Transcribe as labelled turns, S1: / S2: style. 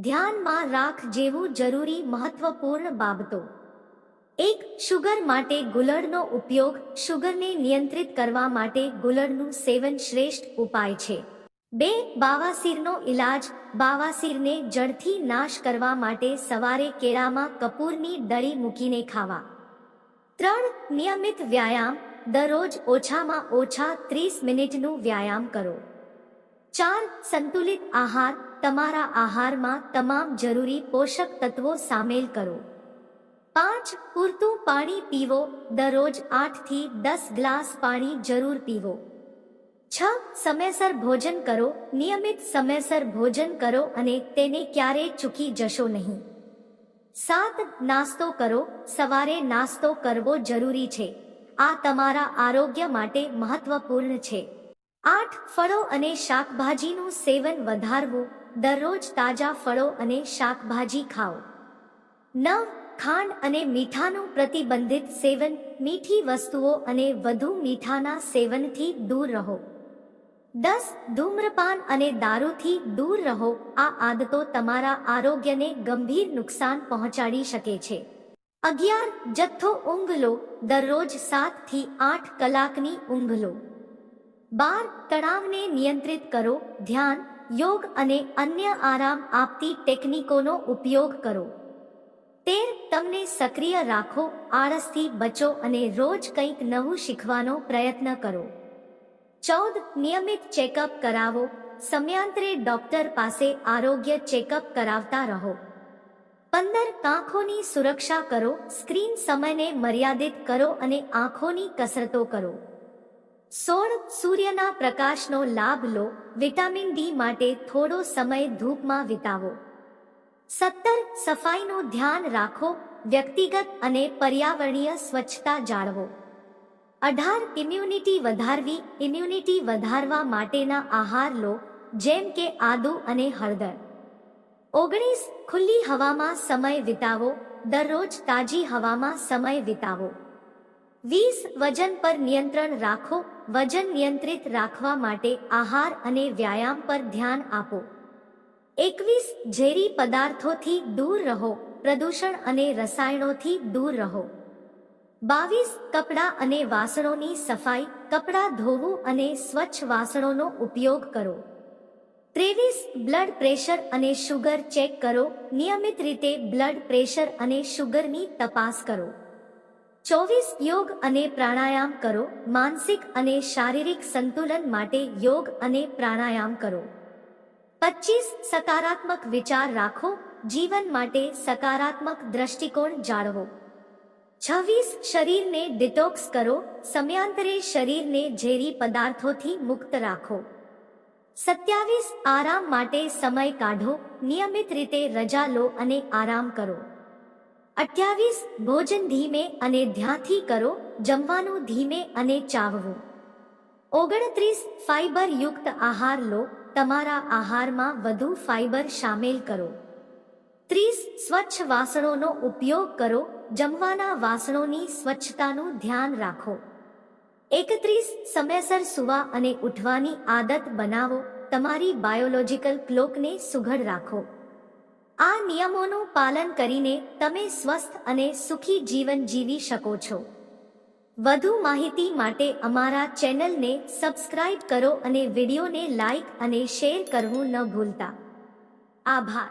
S1: ધ્યાનમાં રાખ જેવું જરૂરી મહત્વપૂર્ણ બાબતો. એક શુગર માટે ગુલળનો ઉપયોગ શુગરને નિયંત્રિત કરવા માટે ગુલળનું સેવન શ્રેષ્ઠ ઉપાય છે. બે, બાવાસીરનો ઇલાજ બાવાસીરને જડથી નાશ કરવા માટે સવારે કેળામાં કપૂરની દળી મૂકીને ખાવા. ત્રણ, નિયમિત વ્યાયામ દરરોજ ઓછામાં ઓછા ત્રીસ મિનિટનું વ્યાયામ કરો. ચાર, સંતુલિત આહાર તમારા આહારમાં તમામ જરૂરી પોષક તત્વો સામેલ કરો. પાંચ, પૂરતું પાણી પીવો. દરરોજ આઠથી દસ ગ્લાસ પાણી જરૂર પીવો. છ, સમયસર ભોજન કરો. નિયમિત સમયસર ભોજન કરો અને તેને ક્યારેય ચૂકી જશો નહીં. સાત, નાસ્તો કરો. સવારે નાસ્તો કરવો જરૂરી છે. આ તમારા આરોગ્ય માટે મહત્વપૂર્ણ છે. આઠ, ફળો અને શાકભાજીનું સેવન વધારવું. દરરોજ તાજા ફળો અને શાકભાજી ખાઓ. નવ ખાંડ અને મીઠાનું પ્રતિબંધિત સેવન મીઠી વસ્તુઓ અને વધુ મીઠાના સેવનથી દૂર રહો. દસ, ધૂમ્રપાન અને દારૂથી દૂર રહો. આ આદતો તમારા આરોગ્યને ગંભીર નુકસાન પહોંચાડી શકે છે. અગિયાર, જથ્થો ઊંઘ લો દરરોજ સાતથી આઠ કલાકની ઊંઘ લો બાર, તણાવને નિયંત્રિત કરો. ધ્યાન યોગ અને અન્ય આરામ આપતી ટેકનિકોનો ઉપયોગ કરો. તેર, તમને સક્રિય રાખો, આળસથી બચો અને રોજ કંઈક નવું શીખવાનો પ્રયત્ન કરો. ચૌદ, નિયમિત ચેકઅપ કરાવો, સમયાંતરે ડોક્ટર પાસે આરોગ્ય ચેકઅપ કરાવતા રહો. પંદર આંખોની સુરક્ષા કરો, સ્ક્રીન સમયને મર્યાદિત કરો અને આંખોની કસરતો કરો. સોળ સૂર્યના પ્રકાશનો લાભ લો, વિટામિન ડી માટે થોડો સમય ધૂપમાં વિતાવો. સત્તર, સફાઈનું ધ્યાન રાખો, વ્યક્તિગત અને પર્યાવરણીય સ્વચ્છતા જાળવો. અઢાર ઇમ્યુનિટી વધારવી ઇમ્યુનિટી વધારવા માટેના આહાર લો, જેમ કે આદુ અને હળદર. ઓગણીસ, ખુલ્લી હવામાં સમય વિતાવો, દરરોજ તાજી હવામાં સમય વિતાવો. વીસ વજન પર નિયંત્રણ રાખો. વજન નિયંત્રિત રાખવા માટે આહાર અને વ્યાયામ પર ધ્યાન આપો. એકવીસ ઝેરી પદાર્થોથી દૂર રહો. પ્રદૂષણ અને રસાયણોથી દૂર રહો. બાવીસ કપડાં અને વાસણોની સફાઈ. કપડાં ધોવું અને સ્વચ્છ વાસણોનો ઉપયોગ કરો. ત્રેવીસ બ્લડ પ્રેશર અને શુગર ચેક કરો. નિયમિત રીતે બ્લડ પ્રેશર અને શુગરની તપાસ કરો. ચોવીસ યોગ અને પ્રાણાયામ કરો, માનસિક અને શારીરિક સંતુલન માટે યોગ અને પ્રાણાયામ કરો. પચીસ સકારાત્મક વિચાર રાખો, જીવન માટે સકારાત્મક દ્રષ્ટિકોણ જાળવો. છવ્વીસ શરીરને ડિટોક્સ કરો, સમયાંતરે શરીરને ઝેરી પદાર્થોથી મુક્ત રાખો. સત્યાવીસ આરામ માટે સમય કાઢો, નિયમિત રીતે રજા લો અને આરામ કરો. અઠ્યાવીસ, ભોજન ધીમે અને ધ્યાનથી કરો, જમવાનું ધીમે અને ચાવવું. ઓગણત્રીસ ફાઇબર યુક્ત આહાર લો, તમારા આહારમાં વધુ ફાઇબર સામેલ કરો. ત્રીસ, સ્વચ્છ વાસણોનો ઉપયોગ કરો, જમવાના વાસણોની સ્વચ્છતાનું ધ્યાન રાખો. એકત્રીસ, સમયસર સુવા અને ઉઠવાની આદત બનાવો, તમારી બાયોલોજિકલ ક્લોકને સુઘડ રાખો. આ નિયમોનું પાલન કરીને તમે સ્વસ્થ અને સુખી જીવન જીવી શકો છો. વધુ માહિતી માટે અમારા ચેનલને સબસ્ક્રાઇબ કરો અને વિડીયોને લાઇક અને શેર કરવું ન ભૂલતા. આભાર.